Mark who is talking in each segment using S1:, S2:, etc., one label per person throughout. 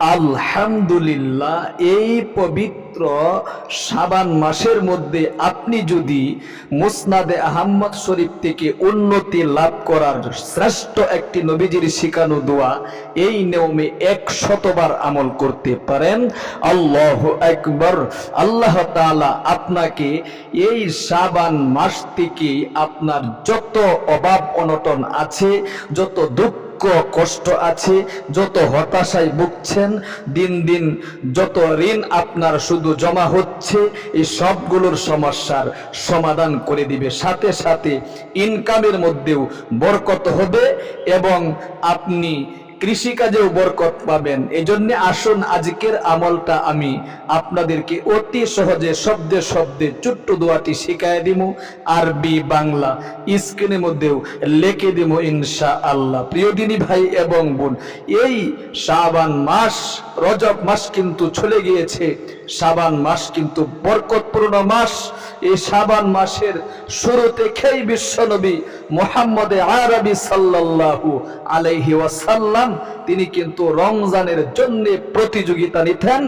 S1: আলহামদুলিল্লাহ, এই পবিত্র সাবান মাসের মধ্যে আপনি যদি মুসনাদে আহম্মদ শরীফ থেকে উন্নতি লাভ করার শ্রেষ্ঠ একটি নবীজির শিখানো দোয়া, এই নিয়মে এক শতবার আমল করতে পারেন। আল্লাহ একবার আল্লাহ তাআলা আপনাকে এই সাবান মাস থেকে আপনার যত অভাব অনটন আছে, যত দুঃখ দুঃখ কষ্ট আছে, যত হতাশায় ভুগছেন, দিন দিন যত ঋণ আপনার শুধু জমা হচ্ছে, এই সবগুলোর সমস্যার সমাধান করে দিবে। সাথে সাথে ইনকামের মধ্যেও বরকত হবে এবং আপনি কৃষিকাজেও বরকত পাবেন। এই জন্য আসুন, আজকের আমলটা আমি আপনাদেরকে অতি সহজে শব্দে শব্দে ছোট্ট দোয়াটি শিখাই দিব আরবি, বাংলা স্ক্রিনের মধ্যেও লেখে দিব ইনশা আল্লাহ প্রিয় দিনী ভাই এবং বোন, এই শাবান মাস, রজব মাস কিন্তু চলে গিয়েছে। শাবান মাস কিন্তু বরকতপূর্ণ মাস। এই শাবান মাসের শুরুতে খেই বিশ্বনবী মোহাম্মদে আরবি সাল্লাল্লাহু আলাইহি ওয়াসাল্লাম, তিনি কিন্তু রমজানের জন্য প্রতিযোগিতা নিতেন।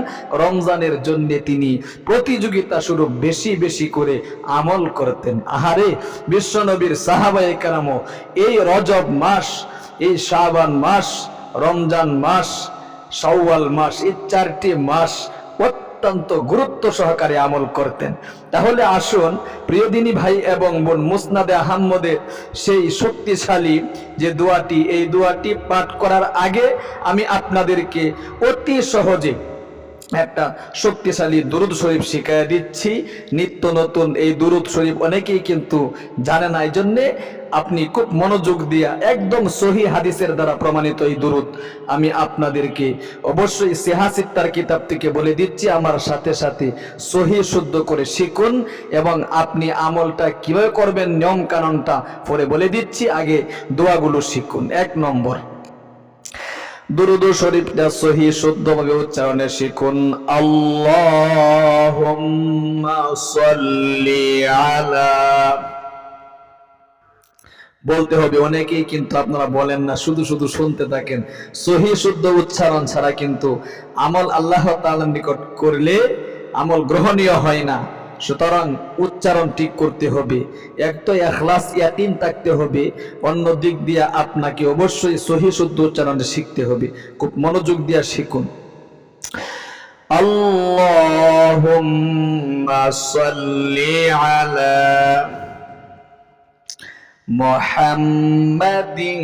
S1: রমজানের জন্য তিনি প্রতিযোগিতা শুরু বেশি বেশি করে আমল করতেন। আহারে, বিশ্বনবীর সাহাবায়ে কেরামও এই রজব মাস, এই শাবান মাস, রমজান মাস, শাওয়াল মাস, এই চারটি মাস অত্যন্ত গুরুত্ব সহকারে আমল করতেন। তাহলে আসুন প্রিয়দিনী ভাই এবং বোন মুসনাদে আহম্মদের সেই শক্তিশালী যে দোয়াটি, এই দোয়াটি পাঠ করার আগে আমি আপনাদেরকে অতি সহজে একটা শক্তিশালী দুরুদ শরীফ শিখাইয়া দিচ্ছি। নিত্য নতুন এই দুরুদ শরীফ অনেকেই কিন্তু জানে না এই জন্যে আপনি খুব মনোযোগ দিয়া একদম সহি হাদিসের দ্বারা প্রমাণিত এই দুরুদ আমি আপনাদেরকে অবশ্যই সেহাসিত্তার কিতাব থেকে বলে দিচ্ছি। আমার সাথে সাথে সহি শুদ্ধ করে শিখুন এবং আপনি আমলটা কীভাবে করবেন, নিয়ম কানুনটা পরে বলে দিচ্ছি। আগে দোয়াগুলো শিখুন। এক নম্বর দুরুদ শরীফটা সহি শুদ্ধভাবে উচ্চারণে শিখুন। বলতে হবে অনেকেই কিন্তু আপনারা বলেন না, শুধু শুধু শুনতে থাকেন। সহি শুদ্ধ উচ্চারণ ছাড়া কিন্তু আমল আল্লাহ তাআলার নিকট করলে আমল গ্রহণীয় হয় না। সুতরাং উচ্চারণ ঠিক করতে হবে। এক তো এখলাস, ইয়াকিন থাকতে হবে। অন্য দিক দিয়ে আপনাকে অবশ্যই সহি, শুদ্ধ উচ্চারণ শিখতে হবে। খুব মনোযোগ দিয়ে শিখুন। সাল্লি আলা মুহাম্মাদিন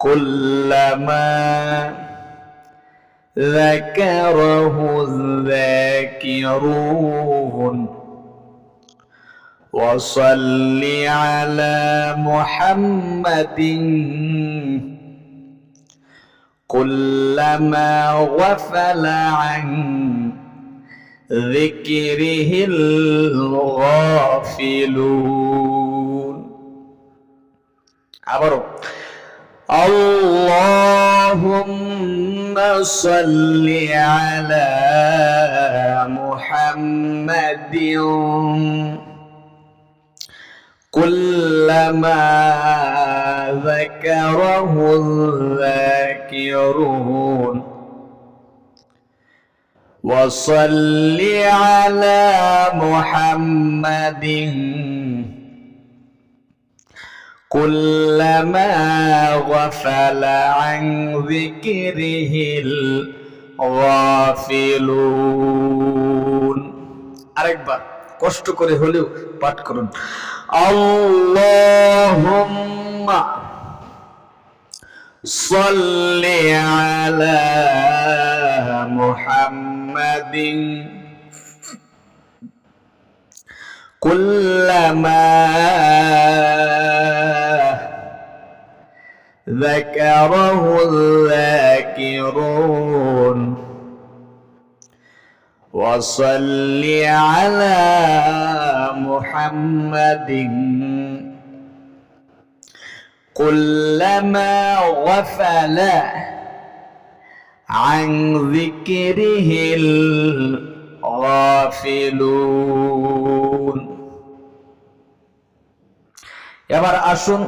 S1: কুল্লামা ذكره الذاكرون. وصل على محمد. كلما غفل عن ذكره الغافلون. عبروا. اللهم صل على محمد. كلما ذكره الذاكرون. وصل على محمد. كلما غفل عن ذكره الغافلون আরেকবার কষ্ট করে হলেও পাঠ করুন আল্লাহুম্মা সাল্লি আলা মুহাম্মাদিন كلما ذكره الذاكرون وصل على محمد كلما غفل عن ذكره الغافلون এবার আসুন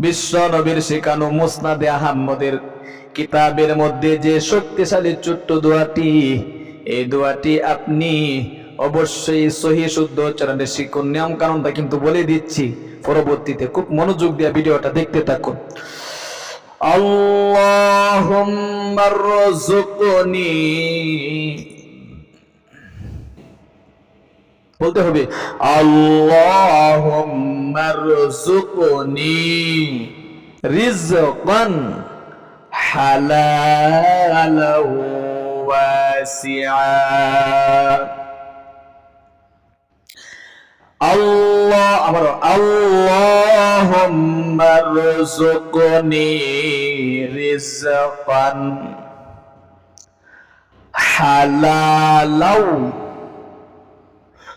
S1: বিশ্ব নবীর শেখানো মুসনাদে আহম্মদের কিতাবের মধ্যে যে শক্তিশালী ছোট্ট দোয়াটি এই দোয়াটি আপনি অবশ্যই সহি শুদ্ধ উচ্চারণে শিখুন নিয়ম কারণটা কিন্তু বলে দিচ্ছি পরবর্তীতে খুব মনোযোগ দিয়ে ভিডিওটা দেখতে থাকুন اللهم ارزقني বলতে হবে আল্লাহুম্মারসুকনি আল্লাহ আমার আল্লাহুম্মারসুকনি রিজকান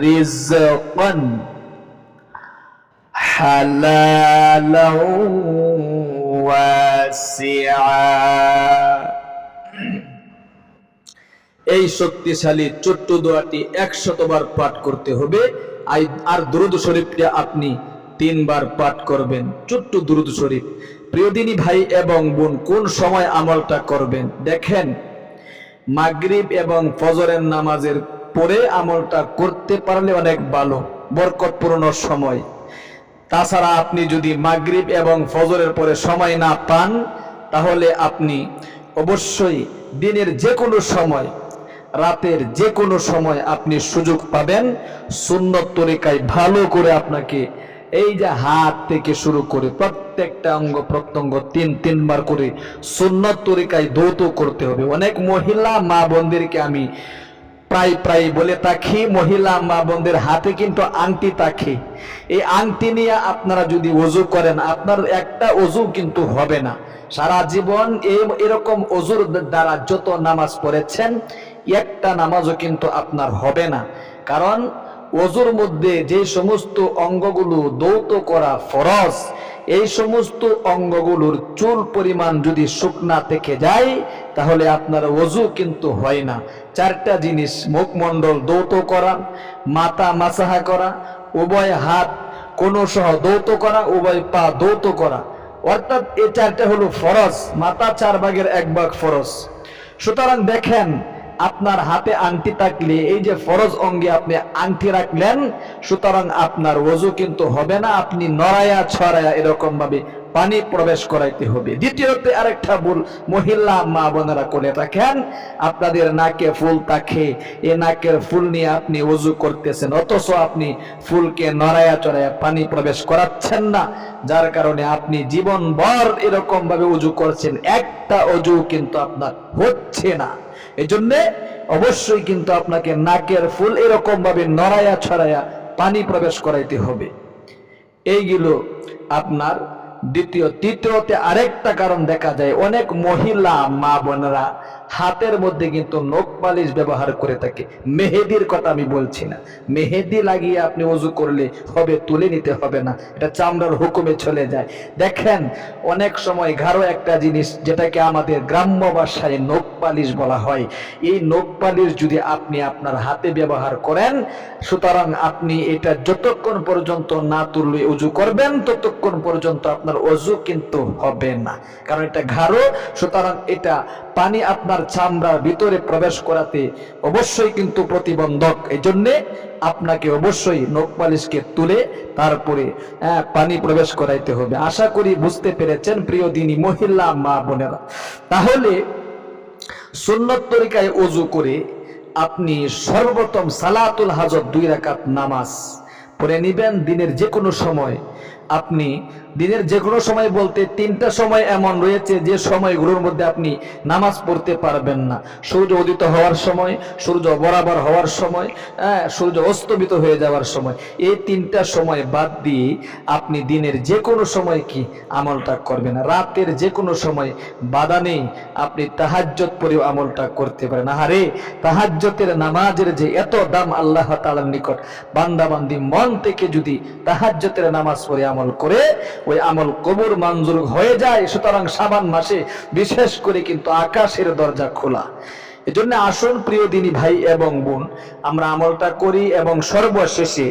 S1: রিজকান হালালা এই শক্তিশালী ছোট্ট দোয়াটি একশতবার পাঠ করতে হবে। আর দুরুদ শরীফটা আপনি তিনবার পাঠ করবেন। ছোট্ট দুরুদ শরীফ। প্রিয়দিনী ভাই এবং বোন, কোন সময় আমলটা করবেন? দেখেন, মাগরিব এবং ফজরের নামাজের পরে আমলটা করতে পারলে অনেক ভালো, বরকতপূর্ণ সময়। তাছাড়া আপনি যদি মাগরিব এবং ফজরের পরে সময় না পান, তাহলে আপনি অবশ্যই দিনের যে কোনো সময়, রাতের যে কোনো সময় আপনি সুযোগ পাবেন। সুন্নত তরিকায় ভালো করে আপনাকে এই যে হাত থেকে শুরু করে প্রত্যেকটা অঙ্গ প্রত্যঙ্গ তিন, তিনবার করে সুন্নত তরিকায় দৌত করতে হবে। অনেক মহিলা মা বোনদেরকে আমি প্রায় প্রায় বলে থাকি, মহিলা মা বোনদের হাতে কিন্তু আংটি থাকে। এই আংটি নিয়ে আপনারা যদি অজু করেন, আপনার একটা অজু কিন্তু হবে না। সারা জীবন এই এরকম অজুর দ্বারা যত নামাজ পড়েছেন, একটা নামাজও কিন্তু আপনার হবে না। কারণ অজুর মধ্যে যে সমস্ত অঙ্গগুলো দৌত করা ফরজ এই সমস্ত অঙ্গগুলোর চুল পরিমাণ যদি শুকনা থেকে যায়, তাহলে আপনার অজু কিন্তু হয় না। চারটা জিনিস, মুখমণ্ডল দৌত করা, মাথা মাসাহা করা, উভয় হাত কোন সহ দৌত করা, উভয় পা দৌত করা। অর্থাৎ এ চারটা হলো ফরজ, মাথা চার ভাগের এক ভাগ ফরজ। সুতরাং দেখেন আপনার হাতে আংটি থাকলে, এই যে ফরজ অঙ্গে আপনি আংটি রাখলেন, সুতরাং আপনার ওজু কিন্তু হবে না, আপনি নড়ায়া ছড়ায়া এরকম ভাবে পানি প্রবেশ করাইতে হবে। দ্বিতীয়তে আরেকটা ভুল, মহিলা মা বোনেরা করে থাকেন, আপনাদের নাকে ফুল থাকে, এ নাকের ফুল নিয়ে আপনি ওজু করতেছেন, অথচ আপনি ফুলকে নড়ায়া চড়ায়া পানি প্রবেশ করাচ্ছেন না, যার কারণে আপনি জীবনভর এরকম ভাবে উজু করছেন, একটা অজু কিন্তু আপনার হচ্ছে না। এই জন্যে অবশ্যই কিন্তু আপনাকে নাকের ফুল এরকম ভাবে নড়ায়া ছড়ায়া পানি প্রবেশ করাইতে হবে। এইগুলো আপনার দ্বিতীয়, তৃতীয়তে আরেকটা কারণ দেখা যায়, অনেক মহিলা মা বোনেরা হাতের মধ্যে কিন্তু নখ পালিশ ব্যবহার করে থাকে। মেহেদির কথা আমি বলছি না। মেহেদি লাগিয়ে আপনি উজু করলে হবে, তুলে নিতে হবে না। এটা চামড়ার হুকুমে চলে যায়। দেখেন, অনেক সময় ঘাড়ো একটা জিনিস যেটাকে আমাদের গ্রাম্য ভাষায় নখ পালিশ বলা হয়। এই নখ পালিশ যদি আপনি আপনার হাতে ব্যবহার করেন, সুতরাং আপনি এটা যতক্ষণ পর্যন্ত না তুললে উজু করবেন, ততক্ষণ পর্যন্ত আপনার অজু কিন্তু হবে না। কারণ এটা ঘাড়ো, সুতরাং এটা পানি আপনার চামড়ার ভিতরে প্রবেশ করাতে অবশ্যই কিন্তু প্রতিবন্ধক। এই জন্যে আপনাকে অবশ্যই নখ পালিশকে তুলে তারপরে আহ, পানি প্রবেশ করাইতে হবে। আশা করি বুঝতে পেরেছেন প্রিয় দিনী মহিলা মা বোনেরা। তাহলে সুন্নত তরিকায় অজু করে আপনি সর্বপ্রথম সালাতুল হাজত দুই রাকাত নামাজ পড়ে নিবেন। দিনের যে কোনো সময় আপনি দিনের যে কোনো সময় বলতে তিনটা সময় এমন রয়েছে যে সময়গুলোর মধ্যে আপনি নামাজ পড়তে পারবেন না। সূর্য উদিত হওয়ার সময়, সূর্য বরাবর হওয়ার সময় হ্যাঁ সূর্য অস্তমিত হয়ে যাওয়ার সময়। এই তিনটা সময় বাদ দিয়ে আপনি দিনের যে কোনো সময় কি আমলটা করবেন রাতের যে কোনো সময় বাধা নেই, আপনি তাহাজ্জত পরেও আমলটা করতে পারেন। আহারে তাহাজ্জতের নামাজের যে এত দাম আল্লাহ তালার নিকট, বান্দাবান্দি মন থেকে যদি তাহাজ্জতের নামাজ পড়ে আমল করে ওই আমল কবর মঞ্জুর হয়ে যায়, সুতরাং সাবান মাসে বিশেষ করে কিন্তু আকাশের দরজা খোলা। এজন্য আসুন প্রিয় দিনী ভাই এবং বোন, আমরা আমলটা করি এবং সর্বশেষে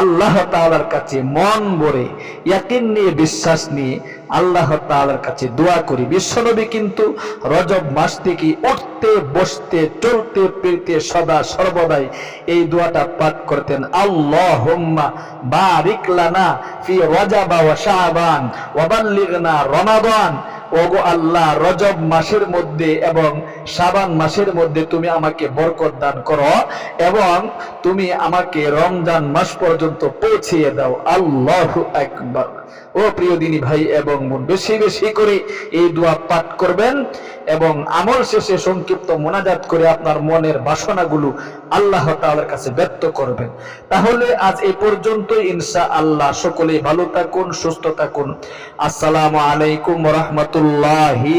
S1: আল্লাহ তাআলার কাছে মন ভরে ইয়াকিন নিয়ে বিশ্বাস নিয়ে আল্লাহ তাআলার কাছে দোয়া করি। বিশ্বনবী কিন্তু রজব মাস থেকে উঠতে, বসতে, চলতে, ফিরতে সদা সর্বদাই এই দোয়াটা পাঠ করতেন। আল্লাহুম্মা বারিক লানা ফি রজাবা ওয়া শাবান ওয়া বাল্লিগনা রমাদান। ওগো আল্লাহ, রজব মাসের মধ্যে এবং শাবান মাসের মধ্যে তুমি আমাকে বরকত দান করো এবং তুমি আমাকে রমজান মাস পর্যন্ত পৌঁছিয়ে দাও। আল্লাহ আকবার। ও প্রিয় দিনী ভাই এবং বোন, বেশি বেশি করে এই দোয়া পাঠ করবেন এবং আমল শেষে সংক্ষিপ্ত মোনাজাত করে আপনার মনের বাসনাগুলো আল্লাহ তাআলার কাছে ব্যক্ত করবেন। তাহলে আজ এ পর্যন্ত ইনশা আল্লাহ সকলেই ভালো থাকুন, সুস্থ থাকুন। আসসালামু আলাইকুম রহমতুল্লাহি